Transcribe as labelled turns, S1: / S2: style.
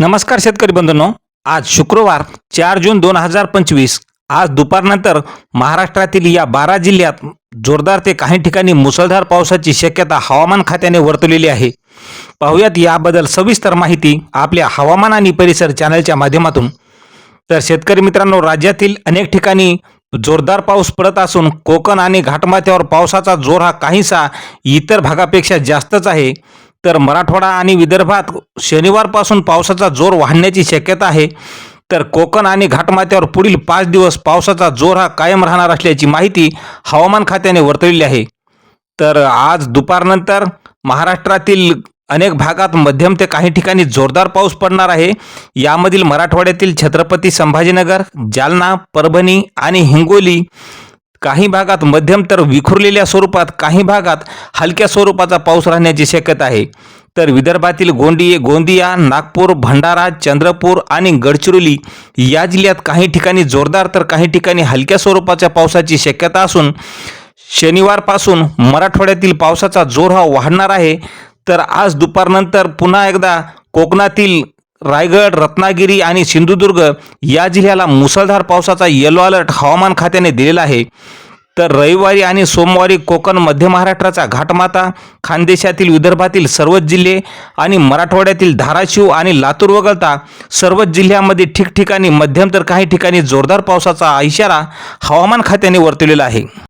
S1: नमस्कार शेतकरी बंधूंनो. आज शुक्रवार चार जून दोन हजार पंचवीस. आज दुपारनंतर महाराष्ट्रातील या बारा जिल्ह्यात जोरदार ते काही ठिकाणी मुसळधार पावसाची शक्यता हवामान खात्याने वर्तवलेली आहे. पाहुयात याबद्दल सविस्तर माहिती आपल्या हवामान आणि परिसर चॅनलच्या माध्यमातून. तर शेतकरी मित्रांनो राज्यातील अनेक ठिकाणी जोरदार पाऊस पडत असून कोकण आणि घाटमाथ्यावर पावसाचा जोर हा काहीसा इतर भागापेक्षा जास्तच आहे. तर मराठवाडा आणि विदर्भात शनिवारपासून पावसाचा जोर वाढण्याची शक्यता आहे. तर कोकण आणि घाटमाथ्यावर पुढील पाच दिवस पावसाचा जोर हा कायम राहणार असल्याची माहिती हवामान खात्याने वर्तवलेली आहे. तर आज दुपारनंतर महाराष्ट्रातील अनेक भागात मध्यम ते काही ठिकाणी जोरदार पाऊस पडणार आहे. यामधील मराठवाड्यातील छत्रपती संभाजीनगर जालना परभणी आणि हिंगोली काही भागात मध्यम तर विखुरलेल्या स्वरूपात काही भागात हलक्या स्वरूपाचा पाऊस राहण्याची शक्यता आहे. तर विदर्भातील गोंडी गोंदिया नागपूर भंडारा चंद्रपूर आणि गडचिरोली या जिल्ह्यात काही ठिकाणी जोरदार तर काही ठिकाणी हलक्या स्वरूपाच्या पावसाची शक्यता असून शनिवारपासून मराठवाड्यातील पावसाचा जोर हा वाढणार आहे. तर आज दुपारनंतर पुन्हा एकदा कोकणातील रायगड रत्नागिरी आणि सिंधुदुर्ग या जिल्ह्याला मुसळधार पावसाचा येलो अलर्ट हवामान खात्याने दिलेला आहे. तर रविवारी आणि सोमवारी कोकण मध्य महाराष्ट्राचा घाटमाता खानदेशातील विदर्भातील सर्वच जिल्हे आणि मराठवाड्यातील धाराशिव आणि लातूर वगळता सर्वच जिल्ह्यामध्ये ठिकठिकाणी मध्यम तर काही ठिकाणी जोरदार पावसाचा इशारा हवामान खात्याने वर्तवलेला आहे.